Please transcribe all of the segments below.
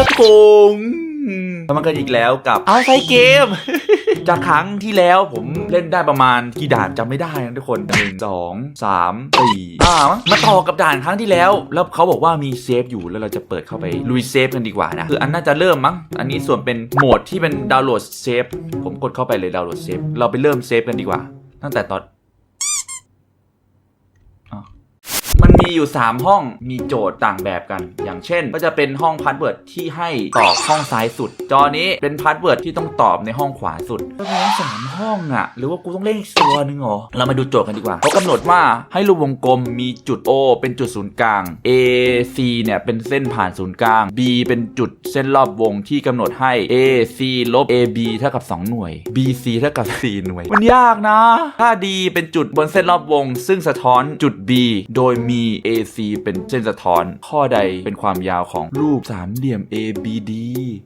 ครับทุกคนทำมากันอีกแล้วกับเอาไซเกม จากครั้งที่แล้วผมเล่นได้ประมาณกี่ด่านจำไม่ได้นะทุกคนหนึ่งสองสามสี่ห้ามั้งมาต่อกับด่านครั้งที่แล้ว แล้วเขาบอกว่ามีเซฟอยู่แล้วเราจะเปิดเข้าไปลุยเซฟกันดีกว่านะ คืออันน่าจะเริ่มมั้ง อันนี้ส่วนเป็นโหมดที่เป็นดาวน์โหลดเซฟผมกดเข้าไปเลยดาวน์โหลดเซฟเราไปเริ่มเซฟกันดีกว่า ตั้งแต่ตอน มีอยู่ 3 ห้องมีโจทย์ต่างแบบกัน อย่างเช่น ก็จะเป็นห้องพาสเวิร์ดที่ให้ตอบห้องซ้ายสุด จอนี้เป็นพาสเวิร์ดที่ต้องตอบในห้องขวาสุดก็งั้นสามห้องอะหรือว่ากูต้องเล่นอีกตัวหนึ่งเหรอ เรามาดูโจทย์กันดีกว่าเขากำหนดว่าให้รูปวงกลมมีจุด O เป็นจุดศูนย์กลาง A C เนี่ยเป็นเส้นผ่านศูนย์กลาง B เป็นจุดเส้นรอบวงที่กำหนดให้ A C ลบ A B เท่ากับ 2 หน่วย B C เท่ากับ 4 หน่วย มันยากนะ ถ้า D เป็นจุดบนเส้นรอบวง ซึ่งสะท้อนจุด B โดยมี AC เป็นเส้นสะท้อน ข้อใดเป็นความยาวของรูปสามเหลี่ยม ABD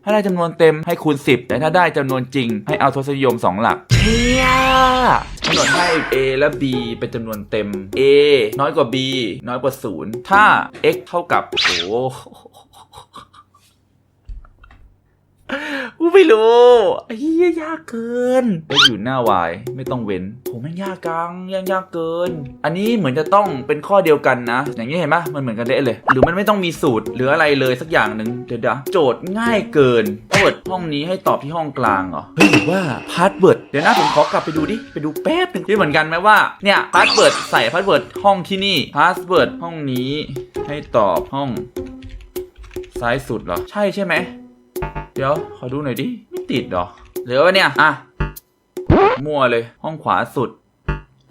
ถ้าได้จำนวนเต็มให้คูณ 10 แต่ถ้าได้จำนวนจริงให้เอาทศนิยม 2 หลักเฮียกำหนดให้ A และ B เป็นจำนวนเต็ม A น้อยกว่า B น้อยกว่า 0 ถ้า x เท่ากับโอ้โห กูไม่รู้เหี้ยยากเกินไปอยู่หน้า y ไม่ต้องเว้นโหแม่งยากกังยังยากเกิน อันนี้เหมือนจะต้องเป็นข้อเดียวกันนะ อย่างนี้เห็นปะมันเหมือนกันเด้เลย หรือมันไม่ต้องมีสูตรหรืออะไรเลยสักอย่างหนึ่งเดี๋ยวเดี๋ยวโจทย์ง่ายเกินพาสเวิร์ดห้องนี้ให้ตอบที่ห้องกลางเหรอเฮ้ยหรือว่าพาสเวิร์ดเดี๋ยวนะผมขอกลับไปดูดิไปดูแป๊บหนึงที่เหมือนกันไหมว่าเนี่ยพาสเวิร์ดใส่พาสเวิร์ดห้องที่นี่พาสเวิร์ดห้องนี้ให้ตอบห้องซ้ายสุดเหรอ ใช่ใช่ไหม เดี๋ยว ขอดูหน่อยดิ ไม่ติดหรอ เหลือวะเนี่ย อะ มั่วเลย ห้องขวาสุด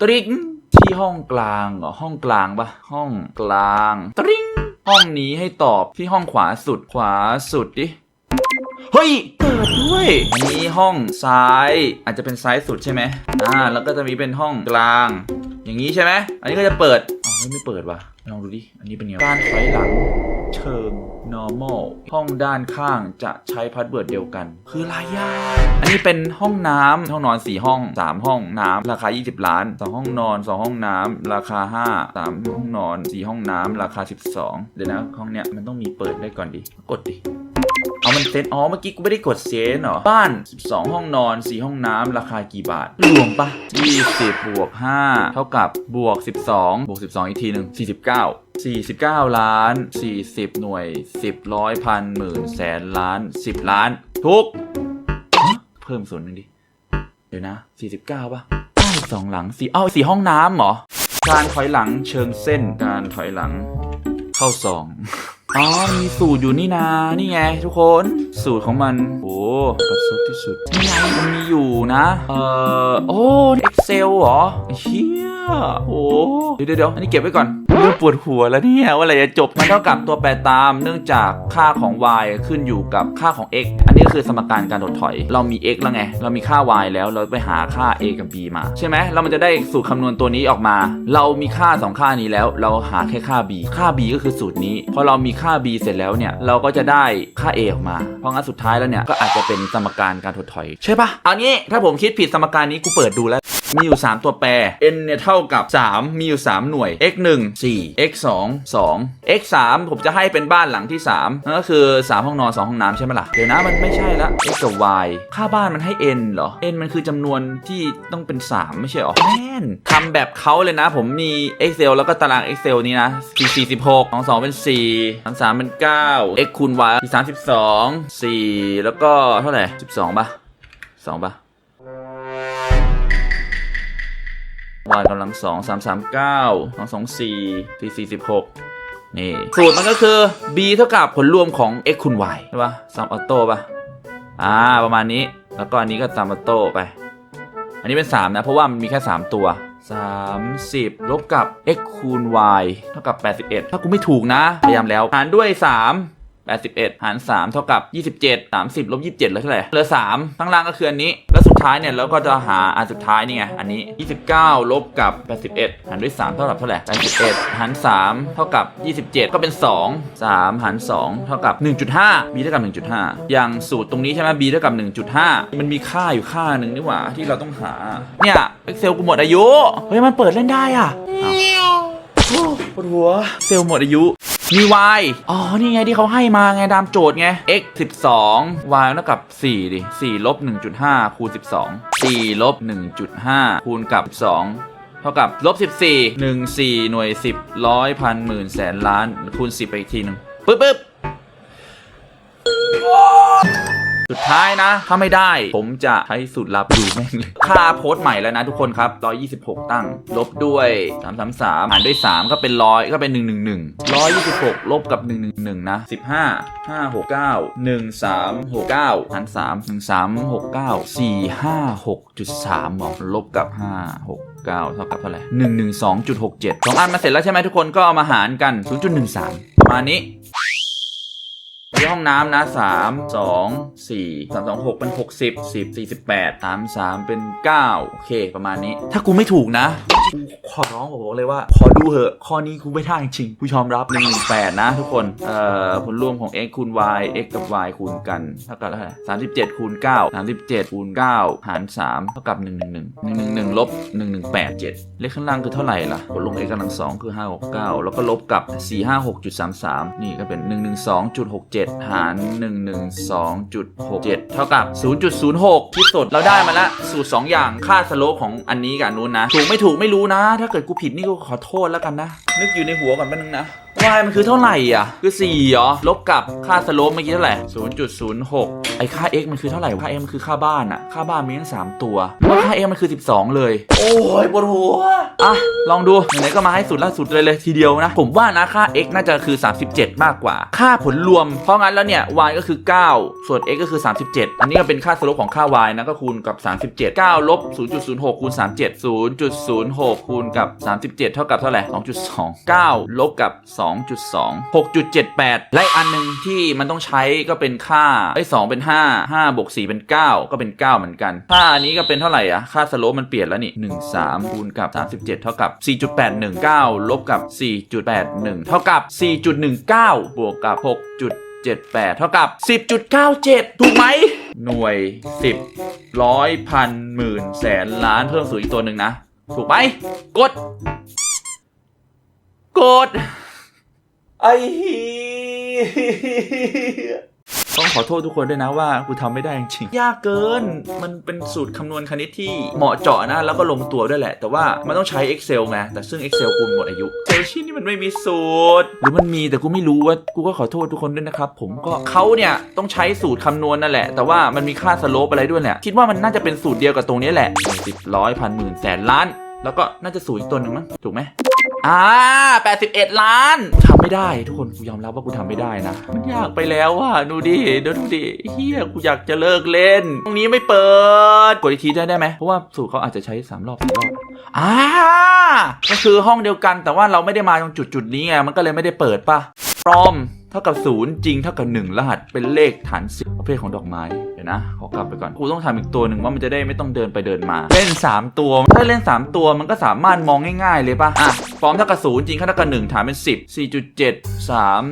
ตริงที่ห้องกลางเหรอ ห้องกลางปะห้องกลาง ตริงห้องนี้ให้ตอบที่ห้องขวาสุด ขวาสุดดิ เฮ้ย เปิดด้วยอันนี้ห้องซ้าย อาจจะเป็นซ้ายสุดใช่ไหมอ่า แล้วก็จะมีเป็นห้องกลาง อย่างนี้ใช่ไหม อันนี้ก็จะเปิด อ๋อไม่เปิดว่ะลองดูดิ อันนี้เป็นไงการถอยหลังเชิง normal ห้องด้านข้างจะใช้พาสเวิร์ดเดียวกัน คืออะไรอะอันนี้เป็นห้องน้ำห้องนอน 4 ห้อง 3 ห้องน้ำราคา 20 ล้าน 2 ห้องนอน 2 ห้องน้ำราคา 5 3 ห้องนอน 4 ห้องน้ำราคา 12 เดี๋ยวนะห้องเนี้ยมันต้องมีเปิดได้ก่อนดิ กดดิ มันเซตอ๋อเมื่อกี้กูไม่ได้กดเซตเหรอ บ้าน 12 ห้องนอน 4 ห้องน้ำราคากี่บาท รวมปะ20บวก5เท่ากับบวก 12บวก 12 อีกทีหนึ่ง49 49 ล้าน 40 หน่วย 10ร้อยพันหมื่นแสนล้าน 10 ล้าน ทุกฮะเพิ่มศูนย์หนึ่งดิ เดี๋ยวนะ 49ป่ะอ้าวสองหลังสี่เอ้าสี่ห้องน้ำเหรอ การถอยหลังเชิงเส้นการถอยหลังเข้าสอง อ๋อ มีสูตรอยู่นี่นา นี่ไงทุกคน สูตรของมัน โอ้ประสุดที่สุด นี่ไงมันมีอยู่นะ เอ่อ โอ้ Excel เหรอเฮียโอ้ เดี๋ยวเดี๋ยวอันนี้เก็บไว้ก่อน เริ่มปวดหัวแล้วเนี่ยว่าอะไรจะจบมันเท่ากับตัวแปรตามเนื่องจากค่าของ y ขึ้นอยู่กับค่าของ x อันนี้ก็คือสมการการถดถอย เรามี x แล้วไง เรามีค่า y แล้วเราไปหาค่า a กับ b มา ใช่ไหมแล้วมันจะได้สูตรคำนวณตัวนี้ออกมา เรามีค่า 2 ค่านี้แล้ว เราหาแค่ค่า b ค่า b ก็คือสูตรนี้พอเรามีค่า b เสร็จแล้วเนี่ยเราก็จะได้ค่า a ออกมา เพราะงั้นสุดท้ายแล้วเนี่ยก็อาจจะเป็นสมการการถดถอย ใช่ปะเอางี้ถ้าผมคิดผิดสมการนี้กูเปิดดูแล้ว มีอยู่ 3 ตัวแปร n เนี่ยเท่ากับ 3 มีอยู่ 3 หน่วย x 1 4 x 2 2 x 3ผมจะให้เป็นบ้านหลังที่3นั่นก็คือ 3 ห้องนอน 2 ห้องน้ำใช่ไหมล่ะ เดี๋ยวนะมันไม่ใช่ละ x กับ y ค่าบ้านมันให้ n เหรอ n มันคือจำนวนที่ต้องเป็น 3 ไม่ใช่หรอแม่นทำแบบเขาเลยนะ ผมมี excel แล้วก็ตาราง excel นี้นะ4 46 2 2 เป็น 4 3 3 เป็น 9 x คูณ y 32 4 แล้วก็เท่าไหร่ 12ป่ะ2ป่ะ y กำลังสองสามสามเก้าสองสองสี่สี่สี่สิบหกนี่สูตรมันก็คือ b เท่ากับผลรวมของ x คูณ y ใช่ปะซัมออโต้ปะอ่า ประมาณนี้ แล้วก็อันนี้ก็ซัมออโต้ไป อันนี้เป็น 3 นะ เพราะว่ามันมีแค่ 3 ตัว 30 ลบกับ x คูณ y เท่ากับ 81 ถ้ากูไม่ถูกนะ พยายามแล้ว หารด้วย 3 81 หาร 3 เท่ากับ 27 30ลบ27เหลือเท่าไหร่เหลือ 3 ข้างล่างก็คืออันนี้ แล้วสุดท้ายเนี่ยเราก็จะหาอันสุดท้ายนี่ไง อันนี้ 29 ลบกับ 81 หารด้วย 3 เท่ากับเท่าไหร่81 หาร 3 เท่ากับ 27 ก็เป็น 2 3 หาร 2 เท่ากับ 1.5 b เท่ากับ 1.5 อย่างสูตรตรงนี้ใช่ไหม b เท่ากับ 1.5 มันมีค่าอยู่ค่าหนึ่งนี่หว่าที่เราต้องหา เนี่ย Excel กูหมดอายุ เฮ้ยมันเปิดเล่นได้อะปวดหัว เซลล์หมดอายุ มี y อ๋อ นี่ไงที่เขาให้มาไงตามโจทย์ไง x 12 y เท่ากับ 4 ดิ 4 ลบ 1.5 คูณ 12 4 ลบ 1.5 คูณกับ2เท่ากับลบ 14 1 4 หน่วย 10 ร้อยพันหมื่นแสนล้าน คูณ 10 ไปอีกทีหนึ่งปึ๊บปึ๊บ สุดท้ายนะ ถ้าไม่ได้ผมจะใช้สูตรลับดูแม่งเลย ค่าโพสต์ใหม่แล้วนะทุกคนครับ 126 ตั้ง ลบด้วย 333หารด้วย 3 ก็เป็นร้อยก็เป็น 111 126 ลบกับ 111 นะ 15 569 1369หาร3 1369 456.3บอลบกับ 569เท่ากับเท่าไหร่112.67สองอันมาเสร็จแล้วใช่ไหมทุกคนก็เอามาหารกัน 0.13ประมาณนี้ ที่ห้องน้ำนะสามสองสี่สามสองหกเป็นหกสิบสิบสี่สิบแปดสามสามเป็นเก้าโอเค ประมาณนี้ ถ้ากูไม่ถูกนะขอร้องบอกเลยว่า ขอดูเหอะ ข้อนี้กูไม่ได้จริงกูยอมรับหนึ่งหนึ่งแปดนะทุกคน เอ่อผลรวมของ x คูณ y x กับ y คูณกันเท่ากับเท่าไหร่สามสิบเจ็ดคูณเก้าสามสิบเจ็ดคูณเก้าหารสามเท่ากับหนึ่งหนึ่งหนึ่งหนึ่งหนึ่งหนึ่งลบหนึ่งหนึ่งแปดเจ็ดเลขข้างล่างคือเท่าไหร่ล่ะผลลง x กำลังสองคือห้าหกเก้าแล้วก็ลบกับสี่ห้าหกจุดสามสามนี่ก็เป็นหนึ่งหนึ่งสองจุดหกเจ็ดหารหนึ่งหนึ่งสองจุดหกเจ็ดเท่ากับศูนย์จุดศูนย์หกที่สุดเราได้มาละสูตรสองอย่างค่าสโลปของอันนี้กับอันนู้นนะถูกไม่ถูกไม่รู้นะ ถ้าเกิดกูผิดนี่ก็ขอโทษแล้วกันนะ นึกอยู่ในหัวก่อนแป๊บนึงนะ y มันคือเท่าไหร่อะ คือ4เหรอ ลบกับค่าสโลปเมื่อกี้เท่าไหร่0.06 ไอ้ค่า x มันคือเท่าไหร่ ค่า x มันคือค่าบ้านอะ ค่าบ้านมีทั้ง3ตัวว่าค่า x มันคือ 12 เลย โอ้ยปวดหัว อะ ลองดูไหนๆก็มาให้สุดล่าสุดเลยเลยทีเดียวนะ ผมว่านะค่า x น่าจะคือ 37 มากกว่า ค่าผลรวม เพราะงั้นแล้วเนี่ย y ก็คือ 9 ส่วน x ก็คือ 37 อันนี้ก็เป็นค่าสโลปของค่า y นะก็คูณกับ 37 9ลบ0.06คูณ37 0.06คูณกับ 37 เท่ากับเท่าไหร่2.2 9ลบกับ2.2 6.78 และอันหนึ่งที่มันต้องใช้ก็เป็นค่าไอ้2เป็น 5 5บวก4เป็น 9 ก็เป็น 9 เหมือนกัน ค่าอันนี้ก็เป็นเท่าไหร่อะ ค่าสโลปมันเปลี่ยนแล้วนี่ 1 3คูณกับ 37 เท่ากับ 4.81 9 ลบกับ 4.81 เท่ากับ 4.19 บวกกับ 6.78 เท่ากับ 10.97 ถูกไหม หน่วย 10 ร้อยพันหมื่นแสนล้านเพิ่มสูตรอีกตัวหนึ่งนะ ถูกไหม กด กด ไอ้เหี้ยต้องขอโทษทุกคนด้วยนะว่ากูทำไม่ได้จริงๆยากเกิน มันเป็นสูตรคำนวณคณิตที่เหมาะเจาะนะ แล้วก็ลงตัวด้วยแหละ แต่ว่ามันต้องใช้ Excel ไงแต่ซึ่ง Excel กูหมดอายุเซลชินนี่มันไม่มีสูตร หรือมันมีแต่กูไม่รู้ว่ากูก็ขอโทษทุกคนด้วยนะครับ ผมก็เขาเนี่ยต้องใช้สูตรคำนวณนั่นแหละ แต่ว่ามันมีค่าสโลปอะไรด้วยแหละคิดว่ามันน่าจะเป็นสูตรเดียวกับตรงนี้แหละสิบร้อยพันหมื่นแสนล้าน แล้วก็น่าจะสูตรอีกตัวหนึ่งมั้งถูกไหม อ่า81ล้านกูทำไม่ได้ ทุกคนกูยอมรับว่ากูทำไม่ได้นะ มันยากไปแล้วว่ะดูดิเดี๋ยวดูดิเฮียกูอยากจะเลิกเล่น ตรงนี้ไม่เปิด กดอีกทีได้ได้ไหมเพราะว่าสูตรเขาอาจจะใช้3รอบสี่รอบอ่าก็คือห้องเดียวกันแต่ว่าเราไม่ได้มาตรงจุดจุดนี้ไงมันก็เลยไม่ได้เปิดป่ะปลอม เท่ากับศูนย์จริงเท่ากับ 1 รหัสเป็นเลขฐานสิบประเภทของดอกไม้ เดี๋ยวนะ ขอกลับไปก่อนกูต้องทำอีกตัวหนึ่งว่ามันจะได้ไม่ต้องเดินไปเดินมา เล่น 3 ตัว ถ้าเล่น 3 ตัวมันก็สามารถมองง่ายๆเลยป่ะอะฟอร์มเท่ากับศูนย์จริงเท่ากับ 1 ฐานเป็น 10 4.7 3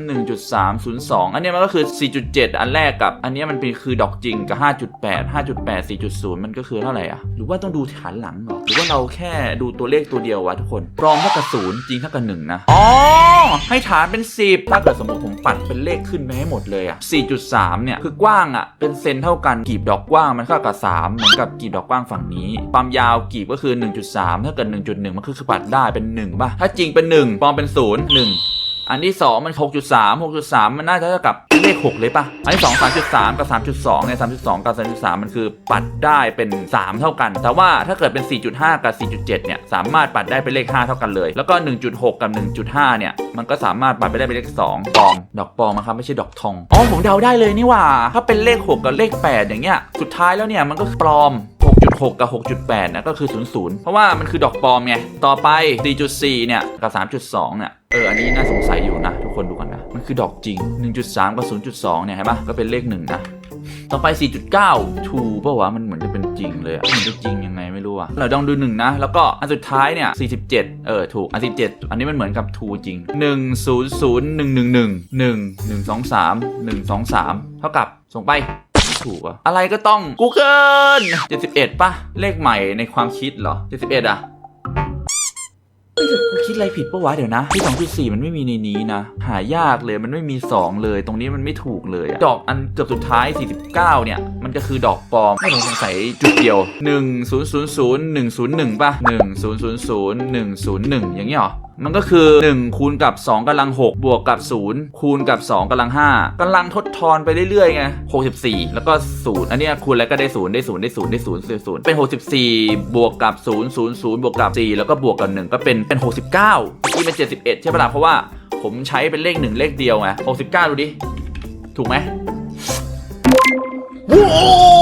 1.302 อันนี้มันก็คือ 4.7 อันแรกกับ อันนี้มันเป็นคือดอกจริงกับ 5.8 5.8 4.0 มันก็คือเท่าไหร่อะ หรือว่าต้องดูฐานหลังหรอ หรือว่าเราแค่ดูตัวเลขตัวเดียววะทุกคนฟอร์มเท่ากับศูนย์จริงเท่ากับ 1 นะ อ๋อ ให้ฐานเป็น 10 ถ้าเกิดสมมติผมปัดเป็นเลขขึ้นไปให้หมดเลยอะ 4.3 เนี่ย คือกว้างอะ เป็นเซนเท่ากันกีบดอกกว้างมันเท่ากับ 3 เหมือนกับกีบดอกกว้างฝั่งนี้ ความยาวกีบก็คือ 1.3 ถ้าเกิด 1.1 มันคือคือปัดได้เป็น 1 ป่ะ ถ้าจริงเป็น 1ปลอมเป็น 0 1 อันที่ 2 มัน 6.3 6.3 มันน่าจะเท่ากับเลข6เลยปะอันที่ 2 3.3 กับ 3.2เนี่ย3.2 กับ 3.3 มันคือปัดได้เป็น 3 เท่ากัน แต่ว่าถ้าเกิดเป็น 4.5 กับ 4.7 เนี่ย สามารถปัดได้เป็นเลข 5 เท่ากันเลย แล้วก็ 1.6 กับ 1.5 เนี่ย มันก็สามารถปัดไปได้เป็นเลข 2 ปอม ดอกปอมนะครับ ไม่ใช่ดอกทอง อ๋อ ผมเดาได้เลยนี่ว่า ถ้าเป็นเลข 6 กับเลข 8 อย่างเงี้ย สุดท้ายแล้วเนี่ย มันก็ปลอม 6 กับ 6.8 นะ ก็คือ 00 เพราะว่ามันคือดอกปลอมไง ต่อไป 4.4 เนี่ย กับ 3.2 เนี่ย เออ อันนี้น่าสงสัยอยู่นะ ทุกคนดูก่อนนะ มันคือดอกจริง 1.3 กับ 0.2 เนี่ยเห็นปะก็เป็นเลข 1 นะต่อไป 4.9ทูป่าวะ มันเหมือนจะเป็นจริงเลยอะมันจะจริงยังไงไม่รู้อะเราลองดู1นะ แล้วก็อันสุดท้ายเนี่ย 47 เออ ถูก อัน 17 อันนี้มันเหมือนกับทูจริง 1 0 0 1 1 1 1 1 2 3 1 2 3 เท่ากับ ส่งไป ถูกอะอะไรก็ต้อง Google 71ป่ะ เลขใหม่ในความคิดเหรอ 71อะคิดอะไรผิดปะวะเดี๋ยวนะที่สองจุดสี่มันไม่มีในนี้นะ หายากเลยมันไม่มี 2 เลย ตรงนี้มันไม่ถูกเลยอดอกอันเกือบสุดท้าย 49 เนี่ย มันก็คือดอกปลอมไม่ผมสงสัยจุดเดียว 1 0 0 0 1 0 1ป่ะ 1 0 0 0 1 0 1 อย่างนี้เหรอมันก็คือ 1 คูณกับ 2กำลัง 6 บวกกับ 0 คูณกับ 2กำลัง 5กำลังทดทอนไปเรื่อยๆไง64 แล้วก็ 0 อันนี้คูณแล้วก็ได้ 0 ได้ 0 ได้ 0 ได้0 0 0 เป็น 64 บวกกับ 0 0 0 บวกกับ 4 แล้วก็บวกกับ 1 ก็เป็นเป็น 69ที่เป็น 71 ใช่ปะล่ะเพราะว่าผมใช้เป็นเลข 1 เลขเดียวไง69 ดูดิ ถูกไหมโอ้